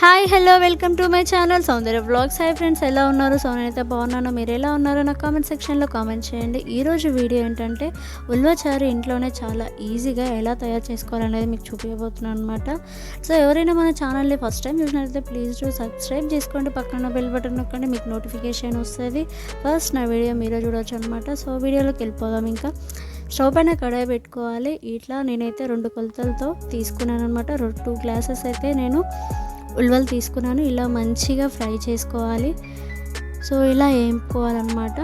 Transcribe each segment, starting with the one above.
Hi hello welcome to my channel Soundarya blogs hi friends ఎలా ఉన్నారు? So అయితే బాగున్నాను. మీరు ఎలా ఉన్నారో నా కామెంట్ సెక్షన్లో కామెంట్ చేయండి. ఈరోజు వీడియో ఏంటంటే ఉల్వచారు ఇంట్లోనే చాలా ఈజీగా ఎలా తయారు చేసుకోవాలనేది మీకు చూపించబోతున్నాను అనమాట సో ఎవరైనా మన ఛానల్ని ఫస్ట్ టైం చూసినట్లయితే ప్లీజ్ డూ సబ్స్క్రైబ్ చేసుకోండి. పక్కన బెల్ బటన్ నొక్కండి మీకు నోటిఫికేషన్ వస్తుంది. ఫస్ట్ నా వీడియో మీరే చూడొచ్చు అనమాట సో వీడియోలోకి వెళ్ళిపోదాం ఇంకా. స్టవ్ పైన కడాయి పెట్టుకోవాలి. ఇట్లా నేనైతే రెండు కొలతలతో తీసుకున్నాను అనమాట టూ గ్లాసెస్ అయితే నేను ఉల్వలు తీసుకున్నాను. ఇలా మంచిగా ఫ్రై చేసుకోవాలి. సో ఇలా వేయించుకోవాలన్నమాట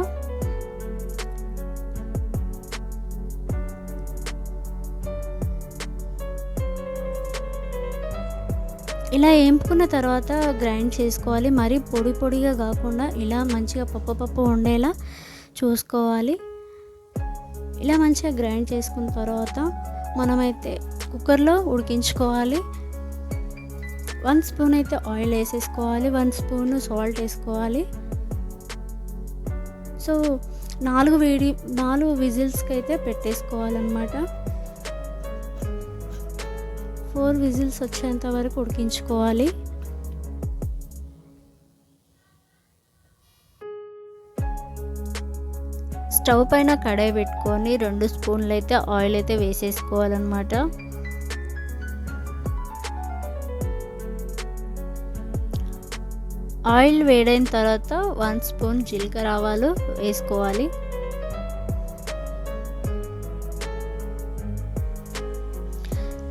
ఇలా వేయించుకున్న తర్వాత గ్రైండ్ చేసుకోవాలి. మరీ పొడి పొడిగా కాకుండా ఇలా మంచిగా పప్పు పప్పు ఉండేలా చూసుకోవాలి. ఇలా మంచిగా గ్రైండ్ చేసుకున్న తర్వాత మనమైతే కుక్కర్లో ఉడికించుకోవాలి. వన్ స్పూన్ అయితే ఆయిల్ వేసేసుకోవాలి వన్ స్పూన్ సాల్ట్ వేసుకోవాలి. సో నాలుగు వేడి నాలుగు విజిల్స్కి అయితే పెట్టేసుకోవాలన్నమాట. ఫోర్ విజిల్స్ వచ్చేంత వరకు ఉడికించుకోవాలి. స్టవ్ పైన కడాయి పెట్టుకొని రెండు స్పూన్లు అయితే ఆయిల్ అయితే వేసేసుకోవాలన్నమాట. ఆయిల్ వేడైన తర్వాత వన్ స్పూన్ జీలకర్ర ఆవాలు వేసుకోవాలి.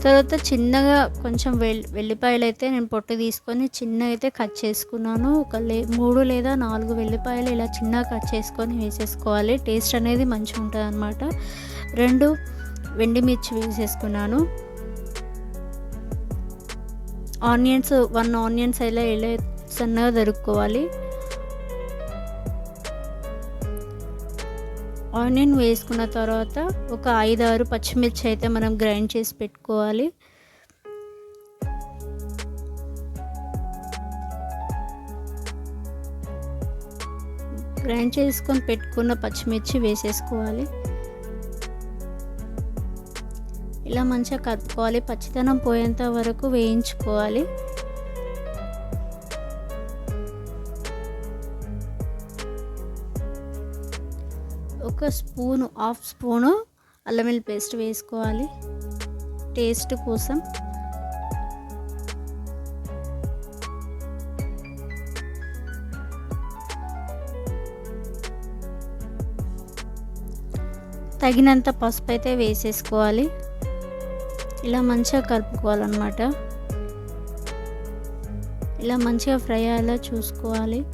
తర్వాత చిన్నగా కొంచెం వెల్ వెల్లిపాయలు అయితే నేను పొట్టు తీసుకొని చిన్నగా అయితే కట్ చేసుకున్నాను. ఒక లే మూడు లేదా నాలుగు వెల్లిపాయలు ఇలా చిన్నగా కట్ చేసుకొని వేసేసుకోవాలి. టేస్ట్ అనేది మంచిగా ఉంటుంది అనమాట రెండు వెండిమిర్చి వేసేసుకున్నాను. ఆనియన్స్ వన్ ఆనియన్స్ ఇలా ఇలా సన్నగా దొరుకుకోవాలి ఆనియన్ వేసుకున్న తర్వాత ఒక ఐదు ఆరు పచ్చిమిర్చి అయితే మనం గ్రైండ్ చేసి పెట్టుకోవాలి. గ్రైండ్ చేసుకొని పెట్టుకున్న పచ్చిమిర్చి వేసేసుకోవాలి. ఇలా మంచిగా కలుపుకోవాలి పచ్చితనం పోయేంత వరకు వేయించుకోవాలి. ఒక స్పూను హాఫ్ స్పూను అల్లం వెల్లి పేస్ట్ వేసుకోవాలి. టేస్ట్ కోసం. తగినంత పసుపు అయితే వేసేసుకోవాలి. ఇలా మంచిగా కలుపుకోవాలన్నమాట. ఇలా మంచిగా ఫ్రై అయ్యేలా చూసుకోవాలి.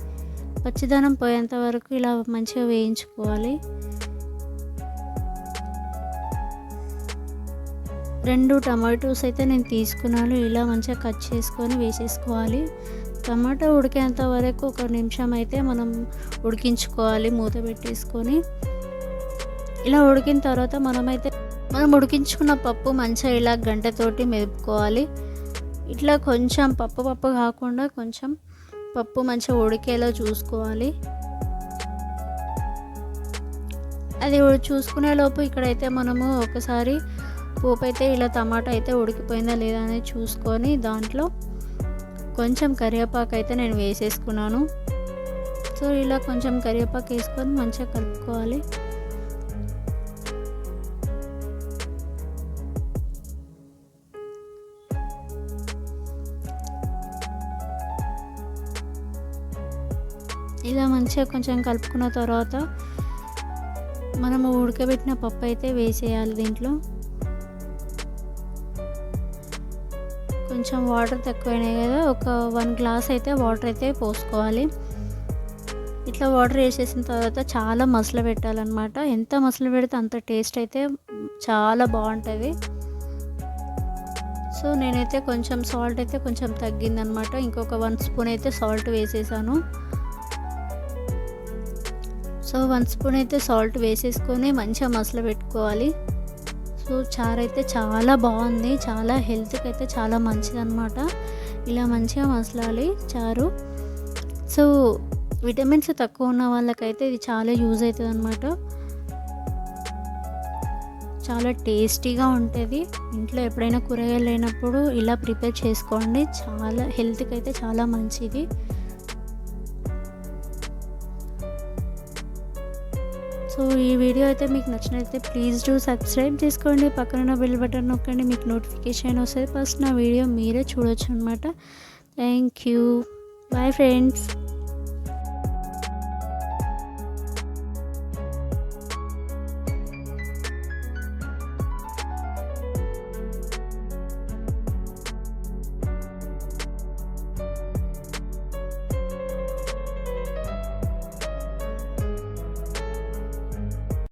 పచ్చిదనం పోయేంత వరకు ఇలా మంచిగా వేయించుకోవాలి. రెండు టమాటోస్ అయితే నేను తీసుకున్నాను. ఇలా మంచిగా కట్ చేసుకొని వేసేసుకోవాలి. టమాటో ఉడికేంత వరకు ఒక నిమిషం అయితే మనం ఉడికించుకోవాలి. మూత పెట్టేసుకొని ఇలా ఉడికిన తర్వాత మనమైతే మనం ఉడికించుకున్న పప్పు మంచిగా ఇలా గంటతోటి మెదుపుకోవాలి. ఇట్లా కొంచెం పప్పు పప్పు కాకుండా కొంచెం పప్పు మంచిగా ఉడికేలా చూసుకోవాలి. అది చూసుకునే లోపు ఇక్కడైతే మనము ఒకసారి పోపు అయితే ఇలా టమాటా అయితే ఉడికిపోయిందా లేదా అనేది చూసుకొని దాంట్లో కొంచెం కరివేపాకు అయితే నేను వేసేసుకున్నాను. సో ఇలా కొంచెం కరివేపాకు వేసుకొని మంచిగా కలుపుకోవాలి. ఇలా మంచిగా కొంచెం కలుపుకున్న తర్వాత మనము ఉడకబెట్టిన పప్పు అయితే వేసేయాలి దీంట్లో. కొంచెం వాటర్ తక్కువైనాయి కదా ఒక వన్ గ్లాస్ అయితే వాటర్ అయితే పోసుకోవాలి. ఇట్లా వాటర్ వేసేసిన తర్వాత చాలా మసలు పెట్టాలన్నమాట. ఎంత మసలు పెడితే అంత టేస్ట్ అయితే చాలా బాగుంటుంది. సో నేనైతే కొంచెం సాల్ట్ అయితే కొంచెం తగ్గిందనమాట ఇంకొక వన్ స్పూన్ అయితే సాల్ట్ వేసేసాను. సో వన్ స్పూన్ అయితే సాల్ట్ వేసేసుకొని మంచిగా మసలు పెట్టుకోవాలి. సో చారు అయితే చాలా బాగుంది. చాలా హెల్త్కి అయితే చాలా మంచిది అనమాట ఇలా మంచిగా మసలాలి చారు. సో విటమిన్స్ తక్కువ ఉన్న వాళ్ళకైతే ఇది చాలా యూజ్ అవుతుంది అనమాట చాలా టేస్టీగా ఉంటుంది. ఇంట్లో ఎప్పుడైనా కూరగాయలు లేనప్పుడు ఇలా ప్రిపేర్ చేసుకోండి. చాలా హెల్త్కి అయితే చాలా మంచిది. సో ఈ వీడియో అయితే మీకు నచ్చినట్లయితే ప్లీజ్ డూ సబ్స్క్రైబ్ చేసుకోండి. పక్కన బెల్ బటన్ నొక్కండి. మీకు నోటిఫికేషన్ వస్తుంది ఫస్ట్ నా వీడియో మీరే చూడొచ్చు అనమాట థ్యాంక్ యూ బాయ్ ఫ్రెండ్స్